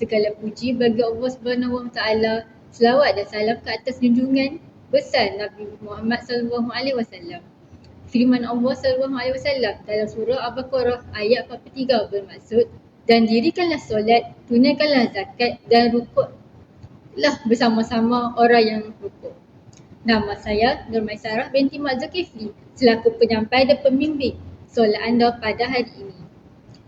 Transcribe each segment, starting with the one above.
Segala puji bagi Allah Subhanahu wa taala. Selawat dan salam ke atas junjungan besar Nabi Muhammad sallallahu alaihi wasallam. Firman Allah sallallahu alaihi wasallam dalam surah Al-Baqarah ayat 43 bermaksud dan dirikanlah solat, tunaikanlah zakat dan rukuklah bersama-sama orang yang rukuk. Nama saya Nur Maisarah binti Mak Zulkifli selaku penyampai dan pembimbing solat anda pada hari ini.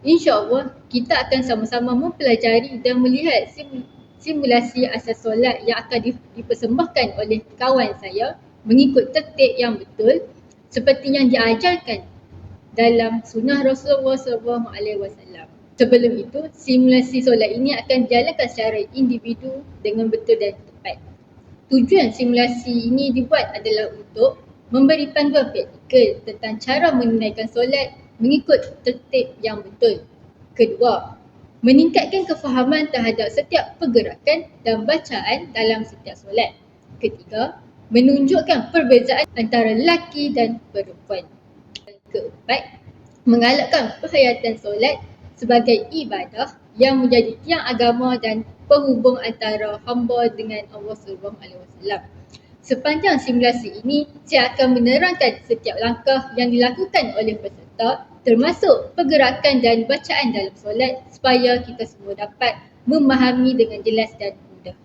InsyaAllah kita akan sama-sama mempelajari dan melihat sim- simulasi asas solat yang akan di- dipersembahkan oleh kawan saya mengikut tertib yang betul seperti yang diajarkan dalam sunnah Rasulullah SAW. Sebelum itu, simulasi solat ini akan dijalankan secara individu dengan betul dan tepat. Tujuan simulasi ini dibuat adalah untuk memberi panduan praktikal tentang cara menunaikan solat mengikut tertib yang betul. Kedua, meningkatkan kefahaman terhadap setiap pergerakan dan bacaan dalam setiap solat. Ketiga, menunjukkan perbezaan antara lelaki dan perempuan. Keempat, mengalakkan perhayatan solat sebagai ibadah yang menjadi tiang agama dan penghubung antara hamba dengan Allah Wasallam. Sepanjang simulasi ini, saya akan menerangkan setiap langkah yang dilakukan oleh peserta kita termasuk pergerakan dan bacaan dalam solat supaya kita semua dapat memahami dengan jelas dan mudah.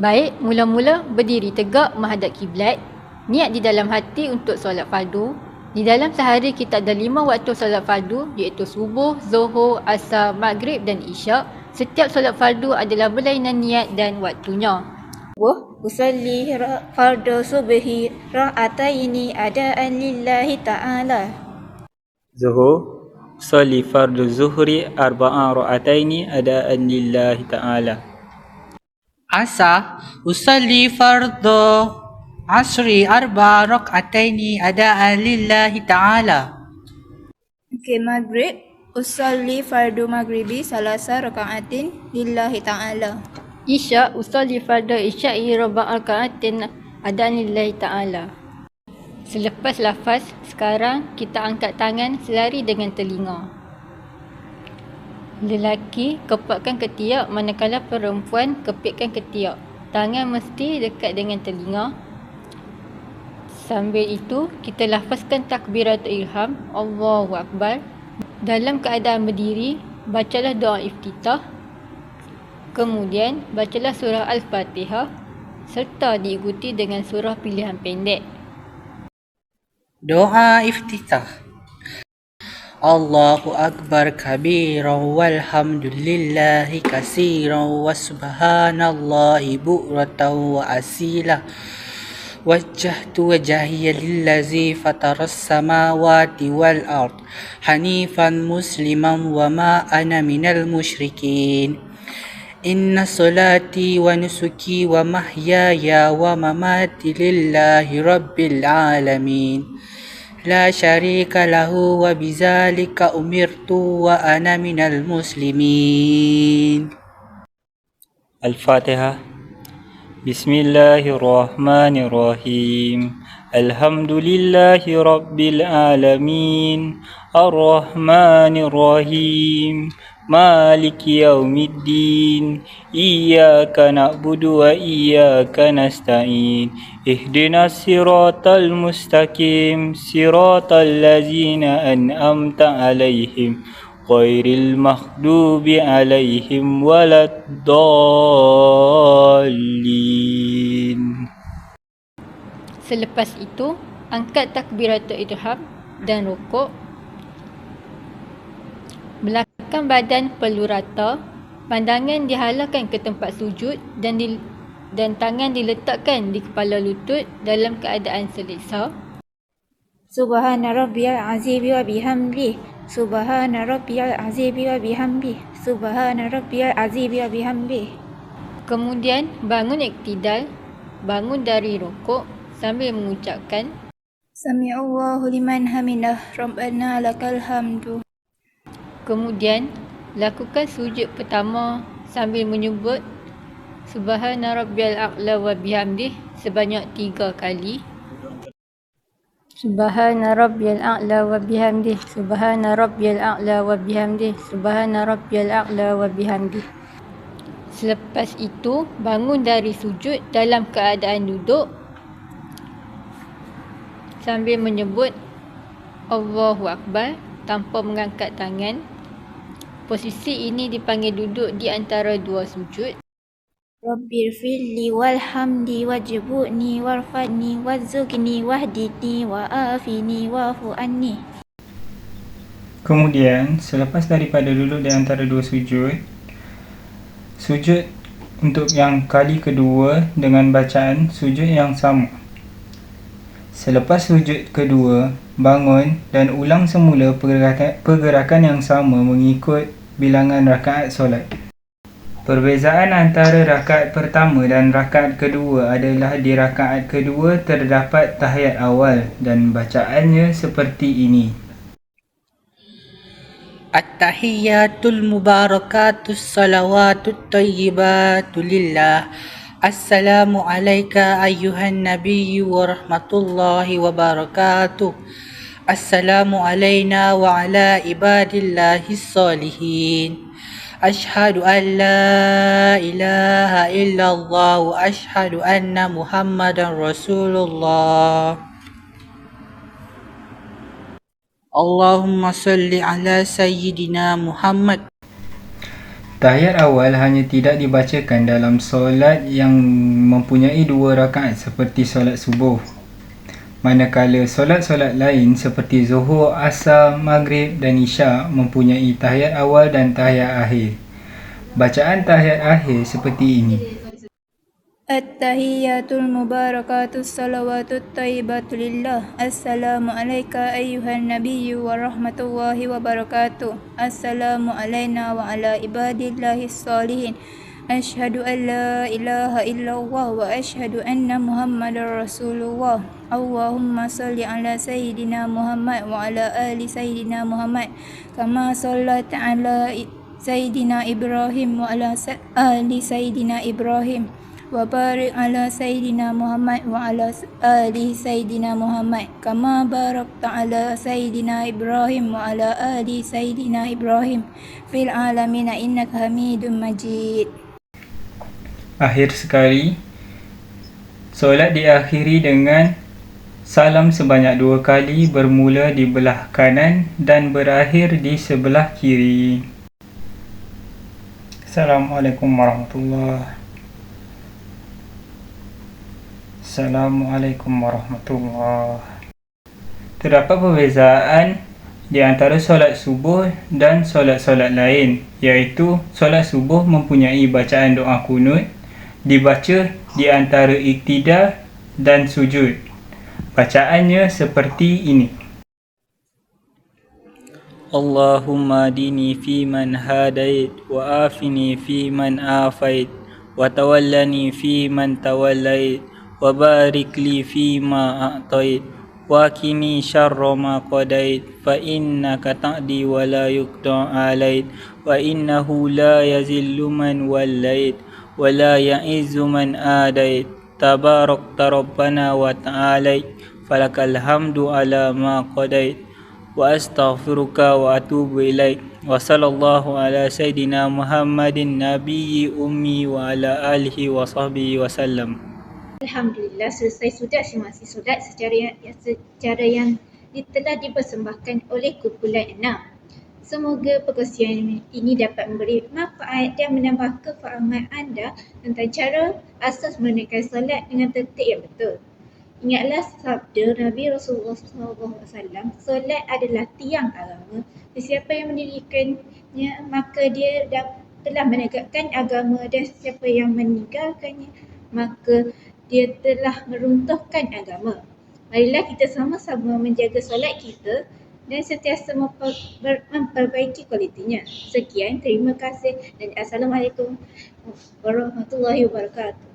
Baik, mula-mula berdiri tegak menghadap kiblat, niat di dalam hati untuk solat fardu. Di dalam sehari kita ada lima waktu solat fardu iaitu subuh, zuhur, asar, maghrib dan isyak. Setiap solat fardu adalah berlainan niat dan waktunya. Wah, usalli fardu subhi ra'ataini ada'an lillahi ta'ala. Zuhur Salli fardu zuhri arba'a ra'ataini adaan lillahi ta'ala Asa usalli fardhu asri arba rak'ataini adaan lillahi ta'ala. Okay, maghrib Usalli fardu maghribi salasa raka'atin lillahi ta'ala Isyak usalli fardu isya'i raba'al ka'atin adan lillahi ta'ala. Selepas lafaz, sekarang kita angkat tangan selari dengan telinga. Lelaki kepakkan ketiak manakala perempuan kepitkan ketiak. Tangan mesti dekat dengan telinga. Sambil itu, kita lafazkan takbiratul ilham, Allahu Akbar. Dalam keadaan berdiri, bacalah doa iftitah. Kemudian, bacalah surah Al-Fatihah serta diikuti dengan surah pilihan pendek. Doa iftitah. Allahu Akbar kabira walhamdulillahi kasira wa subhanallahi bu'ratan wa asila. وجهت وجهي للذي فطر السماوات والأرض حنيفا مسلما وما أنا من المشركين إن صلاتي ونسكي ومحياي ومماتي لله رب العالمين لا شريك له وبذلك أمرت وأنا من المسلمين. الفاتحة. بسم الله الرحمن الرحيم. الحمد لله رب العالمين. الرحمن الرحيم. Malik yaumiddin. Iyaka na'budu wa iyaka nasta'in. Ihdina siratal mustaqim. Siratal lazina an'amta alaihim, Khairil makhdubi alaihim Walad dalin Selepas itu, angkat takbiratul itu ham Dan rokok Belakang badan perlu rata, pandangan dihalangkan ke tempat sujud dan di, dan tangan diletakkan di kepala lutut dalam keadaan selesa. Subhana rabbiyal azim wa bihamdi. Subhana rabbiyal azim wa bihamdi. Subhana rabbiyal azim wa bihamdi. Kemudian bangun iktidal, bangun dari rukuk sambil mengucapkan Sami'allahu liman hamidah. Rabbana lakal hamdu Kemudian lakukan sujud pertama sambil menyebut Subhana rabbiyal a'la wa bihamdih sebanyak tiga kali. Subhana rabbiyal a'la wa bihamdih. Subhana rabbiyal a'la wa bihamdih. Subhana rabbiyal a'la wa bihamdih. Selepas itu, bangun dari sujud dalam keadaan duduk sambil menyebut Allahu Akbar tanpa mengangkat tangan. Posisi ini dipanggil duduk di antara dua sujud. Rabbi firli walhamdi wajibuni warfadni wazukni wahdini wa afini wafu anni. Kemudian, selepas daripada duduk di antara dua sujud, sujud untuk yang kali kedua dengan bacaan sujud yang sama. Selepas sujud kedua, bangun dan ulang semula pergerakan, yang sama mengikut bilangan rakaat solat. Perbezaan antara rakaat pertama dan rakaat kedua adalah di rakaat kedua terdapat tahiyat awal dan bacaannya seperti ini. At-tahiyyatul mubarakatus salawatut tayyibatu lillah. Assalamu alayka ayyuhan nabiyyu wa rahmatullahi wa barakatuh. Assalamu alayna wa ala ibadillahi salihin. Ashhadu an la ilaha illallah wa ashhadu anna muhammadan rasulullah. Allahumma salli ala sayyidina Muhammad. Tahiyat awal hanya tidak dibacakan dalam solat yang mempunyai dua rakaat seperti solat subuh. Manakala solat-solat lain seperti Zuhur, Asar, Maghrib dan Isyak mempunyai tahiyat awal dan tahiyat akhir. Bacaan tahiyat akhir seperti ini. At-tahiyyatul mubarakatuh, salawatut tayyibatu lillah. Assalamu alayka ayyuhan nabiyyu wa rahmatullahi wa barakatuh. Assalamu alayna wa ala ibadillahi salihin. Ashhadu an la ilaha illallah wa ashhadu anna Muhammadar Rasulullah. Allahumma salli ala sayyidina Muhammad wa ala ali sayyidina Muhammad kama salat ala sayyidina Ibrahim wa ala ali sayyidina Ibrahim وبارك على سيدنا محمد وعلى آل سيدنا محمد كما باركت على سيدنا إبراهيم وعلى آل سيدنا إبراهيم في العالمين إنك حميد مجيد Akhir sekali, solat diakhiri dengan salam sebanyak dua kali bermula di belah kanan dan berakhir di sebelah kiri. Assalamualaikum warahmatullahi Assalamualaikum warahmatullahi Terdapat perbezaan di antara solat subuh dan solat-solat lain iaitu solat subuh mempunyai bacaan doa kunut dibaca di antara iktidal dan sujud. Bacaannya seperti ini. Allahumma dini fi man hadait wa afini fi man afait wa tawallani fi وبارك لي فيما أعطيت واكني شر ما قضيت فإنك تعدي ولا يقضى عليك وإنه لا يذل من وليت ولا يعز من آديت. تباركت ربنا وتعاليت فلك الحمد على ما قضيت وأستغفرك وأتوب إليك. وصلى الله على سيدنا محمد النبي أمي وعلى آله وصحبه وسلم. Alhamdulillah selesai sudah simasi sudah secara yang, secara yang telah dipersembahkan oleh kumpulan enam. Semoga perkongsian ini dapat memberi manfaat dan menambah kefahaman anda tentang cara asas menunaikan solat dengan tertib yang betul. Ingatlah sabda Nabi Rasulullah SAW, solat adalah tiang agama. Sesiapa yang mendirikannya, maka dia telah menegakkan agama dan sesiapa yang meninggalkannya, maka dia telah meruntuhkan agama. Marilah kita sama-sama menjaga solat kita dan sentiasa memper- memperbaiki kualitinya. Sekian, terima kasih dan Assalamualaikum warahmatullahi wabarakatuh.